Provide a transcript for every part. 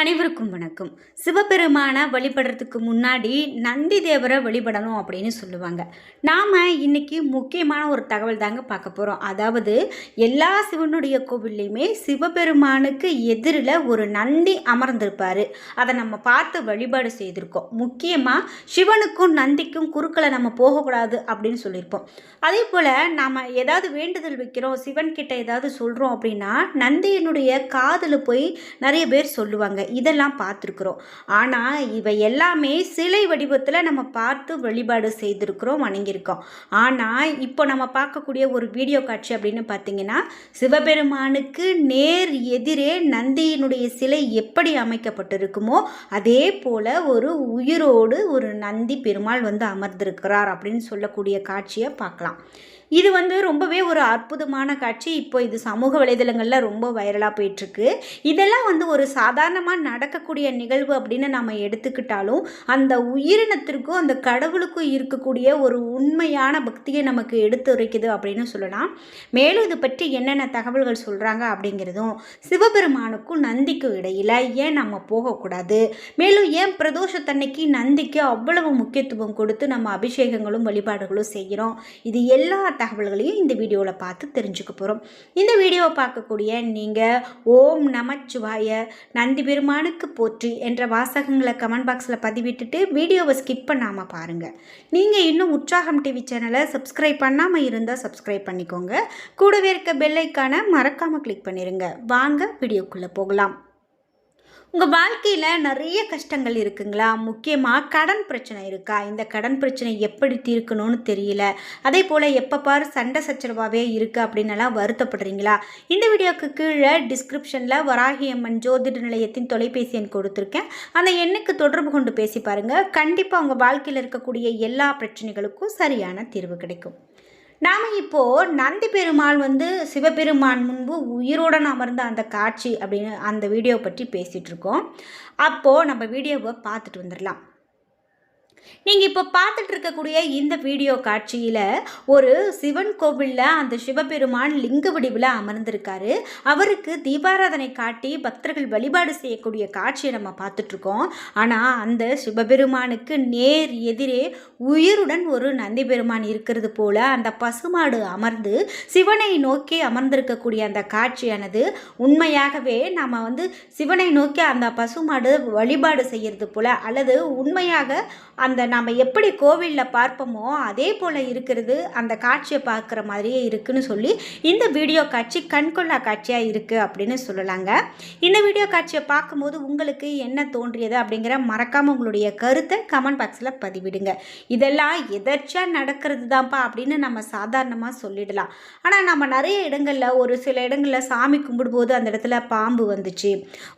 அனைவருக்கும் வணக்கம். சிவபெருமானை வழிபடுறதுக்கு முன்னாடி நந்தி தேவரை வழிபடணும் அப்படின்னு சொல்லுவாங்க. நாம் இன்றைக்கி முக்கியமான ஒரு தகவல் தாங்க பார்க்க போகிறோம் அதாவது எல்லா சிவனுடைய கோவில்லையுமே சிவபெருமானுக்கு எதிரில் ஒரு நந்தி அமர்ந்திருப்பார். அதை நம்ம பார்த்து வழிபாடு செய்திருக்கோம். முக்கியமாக சிவனுக்கும் நந்திக்கும் குறுக்களை நம்ம போகக்கூடாது அப்படின்னு சொல்லியிருப்போம். அதே போல் நாம் ஏதாவது வேண்டுதல் வைக்கிறோம் சிவன்கிட்ட ஏதாவது சொல்கிறோம் அப்படின்னா நந்தியினுடைய காதில் போய் நிறைய பேர் சொல்லுவாங்க. இதெல்லாம் பார்த்துருக்குறோம். ஆனால் இவை எல்லாமே சிலை வடிவத்தில் நம்ம பார்த்து வழிபாடு செய்திருக்கிறோம் வணங்கியிருக்கோம். ஆனால் இப்போ நம்ம பார்க்கக்கூடிய ஒரு வீடியோ காட்சி அப்படின்னு பார்த்தீங்கன்னா சிவபெருமானுக்கு நேர் எதிரே நந்தியினுடைய சிலை எப்படி அமைக்கப்பட்டிருக்குமோ அதே போல் ஒரு உயிரோடு ஒரு நந்தி பெருமாள் வந்து அமர்ந்திருக்கிறார் அப்படின்னு சொல்லக்கூடிய காட்சியை பார்க்கலாம். இது வந்து ரொம்பவே ஒரு அற்புதமான காட்சி. இப்போ இது சமூக வலைதளங்களில் ரொம்ப வைரலாக போயிட்டுருக்கு. இதெல்லாம் வந்து ஒரு சாதாரணமாக நடக்கக்கூடிய நிகழ்வு அப்படின்னு நம்ம எடுத்துக்கிட்டாலும் அந்த உயிரினத்திற்கும் அந்த கடவுளுக்கும் இருக்கக்கூடிய ஒரு உண்மையான பக்தியை நமக்கு எடுத்துரைக்குது அப்படின்னு சொல்லலாம். மேலும் இது பற்றி என்னென்ன தகவல்கள் சொல்கிறாங்க அப்படிங்கிறதும் சிவபெருமானுக்கும் நந்திக்கும் இடையில் ஏன் நம்ம போகக்கூடாது? மேலும் ஏன் பிரதோஷத்தன்னைக்கு நந்திக்கு அவ்வளவு முக்கியத்துவம் கொடுத்து நம்ம அபிஷேகங்களும் வழிபாடுகளும் செய்கிறோம்? இது எல்லா தகவல்களையும் இந்த வீடியோவில் பார்த்து தெரிஞ்சுக்க போகிறோம் இந்த வீடியோவை பார்க்கக்கூடிய நீங்கள் ஓம் நமச்சிவாய நந்தி பெருமானுக்கு போற்றி என்ற வாசகங்களை கமெண்ட் பாக்ஸில் பதிவிட்டுட்டு வீடியோவை ஸ்கிப் பண்ணாமல் பாருங்கள் நீங்கள் இன்னும் உற்சாகம் டிவி சேனலை சப்ஸ்கிரைப் பண்ணாமல் இருந்தால் சப்ஸ்கிரைப் பண்ணிக்கோங்க. கூடவே இருக்க பெல்லைக்கான மறக்காமல் கிளிக் பண்ணிடுங்க வாங்க வீடியோக்குள்ளே போகலாம். உங்கள் வாழ்க்கையில் நிறைய கஷ்டங்கள் இருக்குங்களா? முக்கியமாக கடன் பிரச்சனை இருக்கா? இந்த கடன் பிரச்சனை எப்படி தீர்க்கணும்னு தெரியல. அதே போல் எப்போ பாரு சண்டை சச்சரவாகவே இருக்குது அப்படின்னலாம் வருத்தப்படுறீங்களா? இந்த வீடியோக்கு கீழே டிஸ்கிரிப்ஷனில் வராகி அம்மன் ஜோதிட நிலையத்தின் தொலைபேசி எண் கொடுத்துருக்கேன். அந்த எண்ணுக்கு தொடர்பு கொண்டு பேசி பாருங்கள் கண்டிப்பாக உங்கள் வாழ்க்கையில் இருக்கக்கூடிய எல்லா பிரச்சனைகளுக்கும் சரியான தீர்வு கிடைக்கும். நாம் இப்போது நந்தி பெருமாள் வந்து சிவபெருமான் முன்பு உயிருடன் அமர்ந்த அந்த காட்சி அப்படின்னு அந்த வீடியோ பற்றி பேசிகிட்ருக்கோம் அப்போது நம்ம வீடியோவை பார்த்துட்டு வந்துடலாம். நீங்கள் இப்போ பார்த்துட்டு இருக்கக்கூடிய இந்த வீடியோ காட்சியில் ஒரு சிவன் கோவிலில் அந்த சிவபெருமான் லிங்க வடிவில் அமர்ந்திருக்காரு. அவருக்கு தீபாராதனை காட்டி பக்தர்கள் வழிபாடு செய்யக்கூடிய காட்சியை நம்ம பார்த்துட்ருக்கோம். ஆனால் அந்த சிவபெருமானுக்கு நேர் எதிரே உயிருடன் ஒரு நந்தி பெருமான் இருக்கிறது போல அந்த பசுமாடு அமர்ந்து சிவனை நோக்கி அமர்ந்திருக்கக்கூடிய அந்த காட்சியானது உண்மையாகவே நாம் வந்து சிவனை நோக்கி அந்த பசுமாடு வழிபாடு செய்கிறது போல அல்லது உண்மையாக அந்த அந்த நாம் எப்படி கோவிலில் பார்ப்போமோ அதே போல் இருக்கிறது அந்த காட்சியை பார்க்குற மாதிரியே இருக்குன்னு சொல்லி இந்த வீடியோ காட்சி கண்கொள்ளா காட்சியாக இருக்குது அப்படின்னு சொல்லலாங்க. இந்த வீடியோ காட்சியை பார்க்கும்போது உங்களுக்கு என்ன தோன்றியது அப்படிங்கிற மறக்காமல் உங்களுடைய கருத்தை கமெண்ட் பாக்ஸில் பதிவிடுங்க. இதெல்லாம் எதர்ச்சியாக நடக்கிறது தான்ப்பா அப்படின்னு நம்ம சாதாரணமாக சொல்லிடலாம். ஆனால் நம்ம நிறைய இடங்களில் ஒரு சில இடங்களில் சாமி கும்பிடும்போது அந்த இடத்துல பாம்பு வந்துச்சு.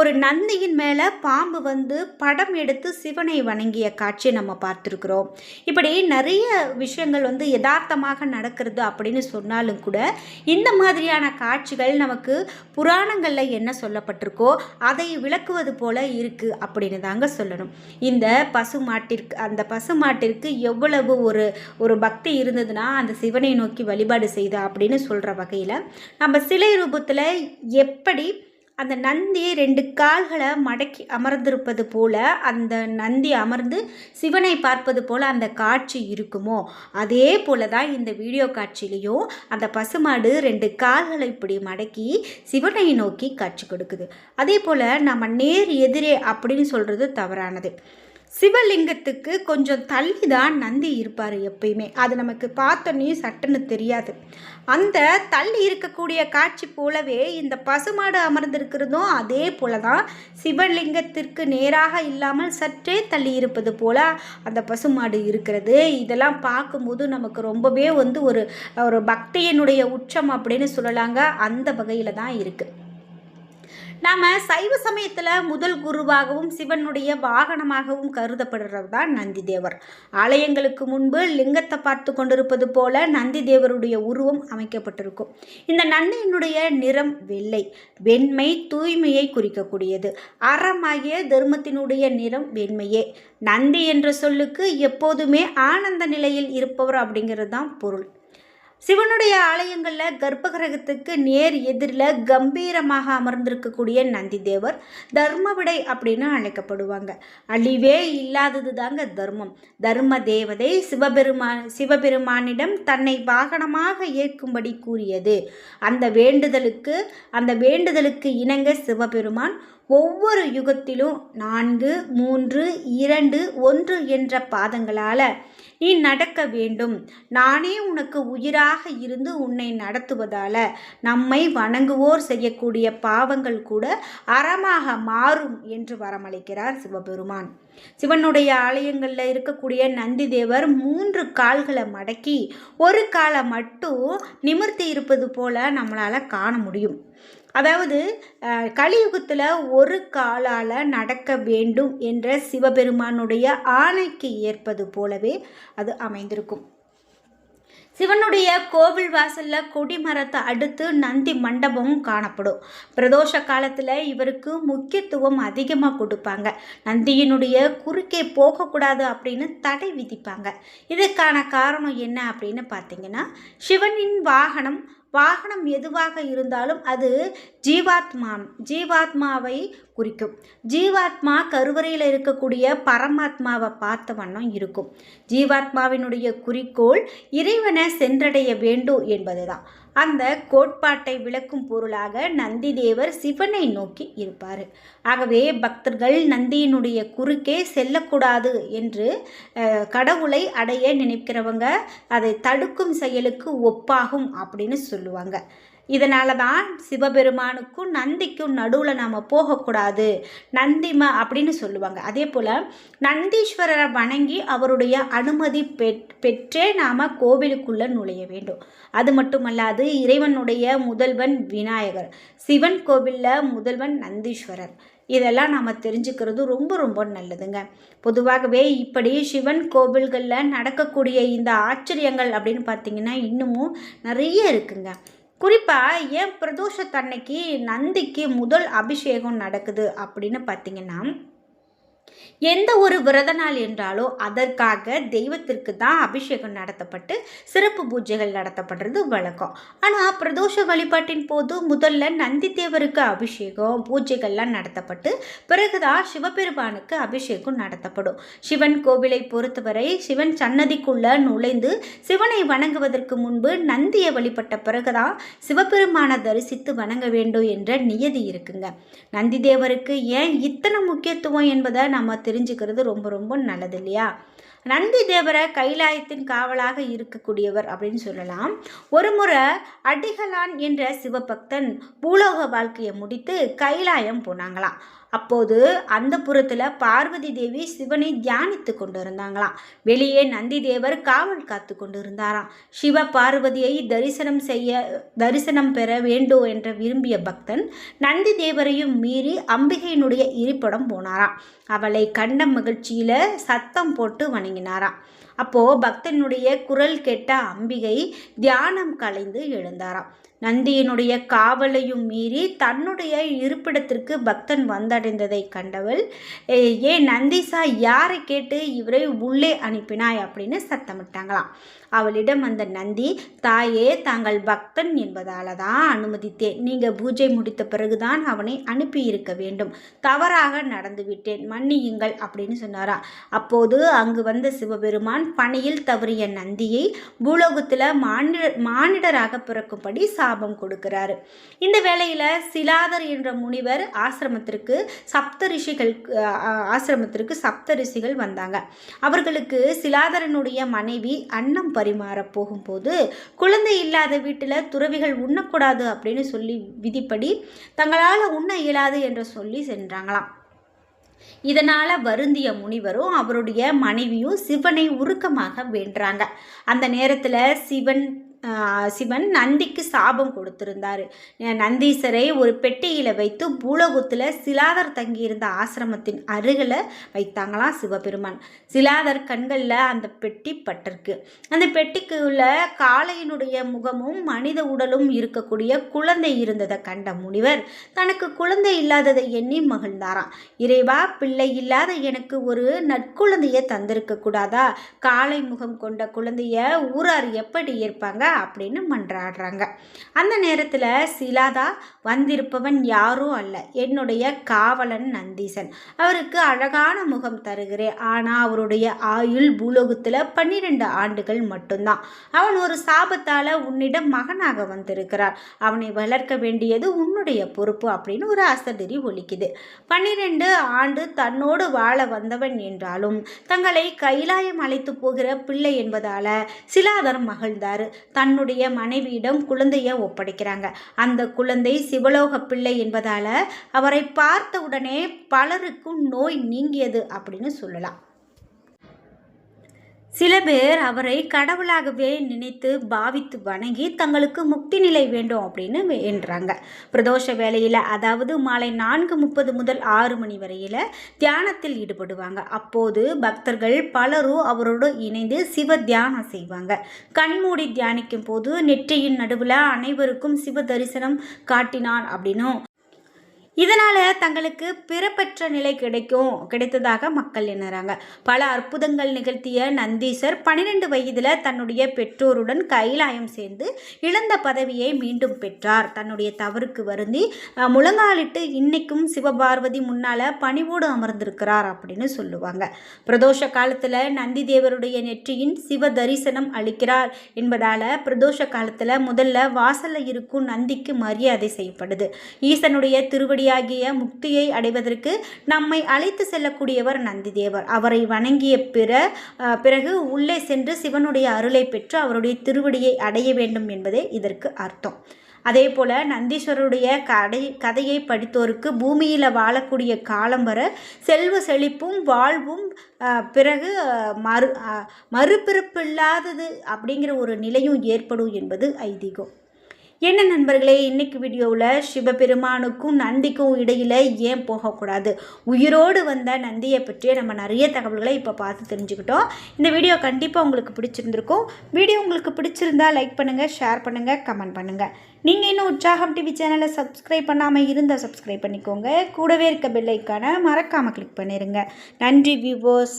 ஒரு நந்தியின் மேலே பாம்பு வந்து படம் எடுத்து சிவனை வணங்கிய காட்சியை நம்ம பார்த்துருக்குறோம். இப்படி நிறைய விஷயங்கள் வந்து யதார்த்தமாக நடக்கிறது அப்படின்னு சொன்னாலும் கூட இந்த மாதிரியான காட்சிகள் நமக்கு புராணங்களில் என்ன சொல்லப்பட்டிருக்கோ அதை விளக்குவது போல இருக்குது அப்படின்னு தாங்க சொல்லணும். இந்த பசு மாட்டிற்கு அந்த பசு மாட்டிற்கு எவ்வளவு ஒரு ஒரு பக்தி இருந்ததுன்னா அந்த சிவனை நோக்கி வழிபாடு செய்த அப்படின்னு சொல்கிற வகையில் நம்ம சிலை ரூபத்தில் எப்படி அந்த நந்தி ரெண்டு கால்களை மடக்கி அமர்ந்திருப்பது போல அந்த நந்தி அமர்ந்து சிவனை பார்ப்பது போல் அந்த காட்சி இருக்குமோ? அதே போல தான் இந்த வீடியோ காட்சியிலையும் அந்த பசுமாடு ரெண்டு கால்களை இப்படி மடக்கி சிவனை நோக்கி காட்சி கொடுக்குது. அதே போல் நம்ம நேர் எதிரே அப்படின்னு சொல்கிறது தவறானது. சிவலிங்கத்துக்கு கொஞ்சம் தள்ளி தான் நந்தி இருப்பார் எப்பயுமே. அது நமக்கு பார்த்தோன்னே சட்டுன்னு தெரியாது. அந்த தள்ளி இருக்கக்கூடிய காட்சி போலவே இந்த பசுமாடு அமர்ந்திருக்கிறதும் அதே போல தான் சிவலிங்கத்திற்கு நேராக இல்லாமல் சற்றே தள்ளி இருப்பது போல அந்த பசுமாடு இருக்கிறது. இதெல்லாம் பார்க்கும்போது நமக்கு ரொம்பவே வந்து ஒரு ஒரு பக்தியினுடைய உச்சம் அப்படின்னு சொல்லலாங்க. அந்த வகையில் தான் இருக்குது நாம் சைவ சமயத்தில் முதல் குருவாகவும் சிவனுடைய வாகனமாகவும் கருதப்படுறது தான் நந்தி தேவர் ஆலயங்களுக்கு முன்பு லிங்கத்தை பார்த்து கொண்டிருப்பது போல நந்தி தேவருடைய உருவம் அமைக்கப்பட்டிருக்கும். இந்த நந்தியினுடைய நிறம் வெள்ளை வெண்மை தூய்மையை குறிக்கக்கூடியது. அறமாகிய தர்மத்தினுடைய நிறம் வெண்மையே. நந்தி என்ற சொல்லுக்கு எப்போதுமே ஆனந்த நிலையில் இருப்பவர் அப்படிங்கிறது தான் பொருள். சிவனுடைய ஆலயங்களில் கர்ப்பகிரகத்துக்கு நேர் எதிரில் கம்பீரமாக அமர்ந்திருக்கக்கூடிய நந்தி தேவர் தர்மவிடை அப்படின்னு அழைக்கப்படுவாங்க. அழிவே இல்லாதது தாங்க தர்மம். தர்ம தேவதை சிவபெருமான் சிவபெருமானிடம் தன்னை வாகனமாக ஏற்கும்படி கூறியது. அந்த வேண்டுதலுக்கு அந்த வேண்டுதலுக்கு இணங்க சிவபெருமான் ஒவ்வொரு யுகத்திலும் நான்கு மூன்று இரண்டு ஒன்று என்ற பாதங்களால் நீ நடக்க வேண்டும். நானே உனக்கு உயிராக இருந்து உன்னை நடத்துவதால் நம்மை வணங்குவோர் செய்யக்கூடிய பாவங்கள் கூட அறமாக மாறும் என்று வரமளிக்கிறார் சிவபெருமான். சிவனுடைய ஆலயங்களில் இருக்கக்கூடிய நந்தி தேவர் மூன்று கால்களை மடக்கி ஒரு காலை மட்டும் நிமிர்த்தி இருப்பது போல நம்மளால் காண முடியும். அதாவது கலியுகத்தில் ஒரு காலால் நடக்க வேண்டும் என்ற சிவபெருமானுடைய ஆணைக்கு ஏற்பது போலவே அது அமைந்திருக்கும். சிவனுடைய கோவில் வாசலில் கொடிமரத்தை அடுத்து நந்தி மண்டபமும் காணப்படும். பிரதோஷ காலத்தில் இவருக்கு முக்கியத்துவம் அதிகமாக கொடுப்பாங்க. நந்தியினுடைய குறுக்கே போகக்கூடாது அப்படின்னு தடை விதிப்பாங்க. இதுக்கான காரணம் என்ன அப்படின்னு பார்த்தீங்கன்னா சிவனின் வாகனம் வாகனம் எதுவாக இருந்தாலும் அது ஜீவாத்மா ஜீவாத்மாவை குறிக்கும். ஜீவாத்மா கருவறையில் இருக்கக்கூடிய பரமாத்மாவை பார்த்த வண்ணம் இருக்கும். ஜீவாத்மாவினுடைய குறிக்கோள் இறைவனை சென்றடைய வேண்டும் என்பதுதான். அந்த கோட்பாட்டை விளக்கும் பொருளாக நந்தி தேவர் சிவனை நோக்கி இருப்பார். ஆகவே பக்தர்கள் நந்தியினுடைய குறுக்கே செல்லக்கூடாது என்று கடவுளை அடைய நினைக்கிறவங்க அதை தடுக்கும் செயலுக்கு ஒப்பாகும் அப்படின்னு சொல்லுவாங்க. இதனால தான் சிவபெருமானுக்கும் நந்திக்கும் நடுவில் நாம் போகக்கூடாது. நந்திமா அப்படின்னு சொல்லுவாங்க. அதே போல் நந்தீஸ்வரரை வணங்கி அவருடைய அனுமதி பெற்றே நாம் கோவிலுக்குள்ளே நுழைய வேண்டும். அது மட்டுமல்லாது இறைவனுடைய முதல்வன் விநாயகர் சிவன் கோவிலில் முதல்வன் நந்தீஸ்வரர். இதெல்லாம் நாம் தெரிஞ்சுக்கிறது ரொம்ப ரொம்ப நல்லதுங்க. பொதுவாகவே இப்படி சிவன் கோவில்களில் நடக்கக்கூடிய இந்த ஆச்சரியங்கள் அப்படின்னு பார்த்திங்கன்னா இன்னமும் நிறைய இருக்குங்க. குறிப்பாக ஏன் பிரதோஷத்தன்னைக்கு நந்திக்கு முதல் அபிஷேகம் நடக்குது? அப்படின்னு பார்த்தீங்கன்னா எந்த ஒரு விரத நாள் என்றாலோ அதற்காக தெய்வத்திற்கு தான் அபிஷேகம் நடத்தப்பட்டு சிறப்பு பூஜைகள் நடத்தப்படுறது வழக்கம். ஆனால் பிரதோஷ வழிபாட்டின் போது முதல்ல நந்தி தேவருக்கு அபிஷேகம் பூஜைகள்லாம் நடத்தப்பட்டு பிறகுதான் சிவபெருமானுக்கு அபிஷேகம் நடத்தப்படும். சிவன் கோவிலை பொறுத்தவரை சிவன் சன்னதிக்குள்ள நுழைந்து சிவனை வணங்குவதற்கு முன்பு நந்தியை வழிபட்ட பிறகுதான் சிவபெருமானை தரிசித்து வணங்க வேண்டும் என்ற நியதி இருக்குங்க. நந்தி தேவருக்கு ஏன் இத்தனை முக்கியத்துவம் என்பதை நம்ம தெரிஞ்சுக்கிறது ரொம்ப ரொம்ப நல்லது இல்லையா? நந்தி தேவரை கைலாயத்தின் காவலாக இருக்கக்கூடியவர் அப்படின்னு சொல்லலாம். ஒரு முறை அடிகளான் என்ற சிவபக்தன் பூலோக வாழ்க்கையை முடித்து கைலாயம் போனாங்களாம். அப்போது அந்த புறத்தில் பார்வதி தேவி சிவனை தியானித்து கொண்டு இருந்தாங்களாம் வெளியே நந்தி தேவர் காவல் காத்து கொண்டு இருந்தாராம் சிவ பார்வதியை தரிசனம் செய்ய தரிசனம் பெற வேண்டும் என்ற விரும்பிய பக்தன் நந்தி தேவரையும் மீறி அம்பிகையினுடைய இருப்பிடம் போனாராம். அவளை கண்ட மகிழ்ச்சியில் சத்தம் போட்டு வணங்கினாராம். அப்போது பக்தனுடைய குரல் கேட்ட அம்பிகை தியானம் கலைந்து எழுந்தாராம். நந்தியினுடைய காவலையும் மீறி தன்னுடைய இருப்பிடத்திற்கு பக்தன் வந்தடைந்ததை கண்டவள் ஏன் நந்திசா யாரை கேட்டு இவரை உள்ளே அனுப்பினாய்? அப்படின்னு சத்தமிட்டாங்களாம். அவளிடம் அந்த நந்தி தாயே தாங்கள் பக்தன் என்பதால தான் அனுமதித்தேன். நீங்கள் பூஜை முடித்த பிறகுதான் அவனை அனுப்பி இருக்க வேண்டும். தவறாக நடந்துவிட்டேன். மன்னியுங்கள் அப்படின்னு சொன்னாரா. அப்போது அங்கு வந்த சிவபெருமான் பணியில் தவறிய நந்தியை பூலோகத்தில் மானிட மானிடராக பிறக்கும்படி சாபம் கொடுக்கிறாரு. இந்த வேளையில் சிலாதர் என்ற முனிவர் ஆசிரமத்திற்கு சப்த ரிஷிகள் ஆசிரமத்திற்கு சப்த ரிஷிகள் வந்தாங்க. அவர்களுக்கு சிலாதரனுடைய மனைவி அன்னம் பரிமாற போகும்போது குழந்தை இல்லாத வீட்டில் துறவிகள் உண்ணக்கூடாது அப்படின்னு சொல்லி விதிப்படி தங்களால் உண்ண இயலாது என்று சொல்லி சென்றாங்களாம். இதனால் வருந்திய முனிவரும் அவருடைய மனைவியும் சிவனை உருக்கமாக வேண்டுறாங்க அந்த நேரத்தில் சிவன் சிவன் நந்திக்கு சாபம் கொடுத்திருந்தார். நந்தீசரை ஒரு பெட்டியில் வைத்து பூலோகத்தில் சிலாதர் தங்கியிருந்த ஆசிரமத்தின் அருகில் வைத்தாங்களாம் சிவபெருமான். சிலாதர் கண்களில் அந்த பெட்டி பட்டிருக்கு. அந்த பெட்டிக்கு உள்ள காளையினுடைய முகமும் மனித உடலும் இருக்கக்கூடிய குழந்தை இருந்ததை கண்ட முனிவர் தனக்கு குழந்தை இல்லாததை எண்ணி மகிழ்ந்தாராம். இறைவா பிள்ளை இல்லாத எனக்கு ஒரு நற்குழந்தையை தந்திருக்க கூடாதா? காளை முகம் கொண்ட குழந்தைய ஊரார் எப்படி இருப்பாங்க அப்படின்னு மன்றாடுறாங்க. அந்த நேரத்தில் சிலாதா வந்திருப்பவன் யாரும் அல்ல. என்னுடைய காவலன் நந்தீசன். அவருக்கு அழகான முகம் தருகிறேன். ஆனால் அவருடைய ஆயுள் பூலோகத்தில் பன்னிரெண்டு ஆண்டுகள் மட்டும்தான். அவன் ஒரு சாபத்தால் உன்னிடம் மகனாக வந்திருக்கிறார். அவனை வளர்க்க வேண்டியது உன்னுடைய பொறுப்பு அப்படின்னு ஒரு அசதிரி ஒலிக்குது. பன்னிரெண்டு ஆண்டு தன்னோடு வாழ வந்தவன் என்றாலும் தங்களை கைலாயம் அழைத்து போகிற பிள்ளை என்பதால் சிலாதர் மகிழ்ந்தார். தன்னுடைய மனைவியிடம் குழந்தையை ஒப்படைக்கிறாங்க. அந்த குழந்தை சிவலோக பிள்ளை என்பதால் அவரை பார்த்த உடனே பலருக்கும் நோய் நீங்கியது அப்படின்னு சொல்லலாம். சில பேர் அவரை கடவுளாகவே நினைத்து பாவித்து வணங்கி தங்களுக்கு முக்தி நிலை வேண்டும் அப்படின்னு என்றாங்க. பிரதோஷ வேலையில் அதாவது மாலை நான்கு முப்பது முதல் ஆறு மணி வரையில் தியானத்தில் ஈடுபடுவாங்க. அப்போது பக்தர்கள் பலரும் அவரோடு இணைந்து சிவ தியானம் செய்வாங்க. கண்மூடி தியானிக்கும் போது நெற்றியின் நடுவில் அனைவருக்கும் சிவ தரிசனம் காட்டினான் அப்படின்னும் இதனால் தங்களுக்கு பிறப்பற்ற நிலை கிடைக்கும் கிடைத்ததாக மக்கள் எண்ணுறாங்க. பல அற்புதங்கள் நிகழ்த்திய நந்தீசர் பன்னிரெண்டு வயதில் தன்னுடைய பெற்றோருடன் கைலாயம் சேர்ந்து இழந்த பதவியை மீண்டும் பெற்றார். தன்னுடைய தவறுக்கு வருந்தி முழங்காலிட்டு இன்னைக்கும் சிவபார்வதி முன்னால் பணிவோடு அமர்ந்திருக்கிறார் அப்படின்னு சொல்லுவாங்க. பிரதோஷ காலத்தில் நந்தி தேவருடைய நெற்றியின் சிவ தரிசனம் அளிக்கிறார் என்பதால் பிரதோஷ காலத்தில் முதல்ல வாசலில் இருக்கும் நந்திக்கு மரியாதை செய்யப்படுது. ஈசனுடைய திருவடி ஆகிய முக்தியை அடைவதற்கு நம்மை அழைத்து செல்லக்கூடியவர் நந்திதேவர். அவரை வணங்கிய பிற பிறகு உள்ளே சென்று சிவனுடைய அருளை பெற்று அவருடைய திருவடியை அடைய வேண்டும் என்பதே இதற்கு அர்த்தம். அதே போல் நந்தீஸ்வரருடைய கடை கதையை படித்தோருக்கு பூமியில் வாழக்கூடிய காலம் வர செல்வ செழிப்பும் வாழ்வும் பிறகு மறு மறுபிறப்பு இல்லாதது அப்படிங்கிற ஒரு நிலையும் ஏற்படும் என்பது ஐதீகம். என்ன நண்பர்களே இன்னைக்கு வீடியோவில் சிவபெருமானுக்கும் நந்திக்கும் இடையில் ஏன் போகக்கூடாது? உயிரோடு வந்த நந்தியை பற்றிய நம்ம நிறைய தகவல்களை இப்போ பார்த்து தெரிஞ்சுக்கிட்டோம். இந்த வீடியோ கண்டிப்பாக உங்களுக்கு பிடிச்சிருந்துருக்கும். வீடியோ உங்களுக்கு பிடிச்சிருந்தா லைக் பண்ணுங்கள் ஷேர் பண்ணுங்கள் கமெண்ட் பண்ணுங்கள் நீங்கள் இன்னும் உற்சாகம் டிவி சேனலை சப்ஸ்கிரைப் பண்ணாமல் இருந்தால் சப்ஸ்கிரைப் பண்ணிக்கோங்க. கூடவே இருக்க பெல்லைக்கான மறக்காமல் கிளிக் பண்ணிடுங்க நன்றி வியூவர்ஸ்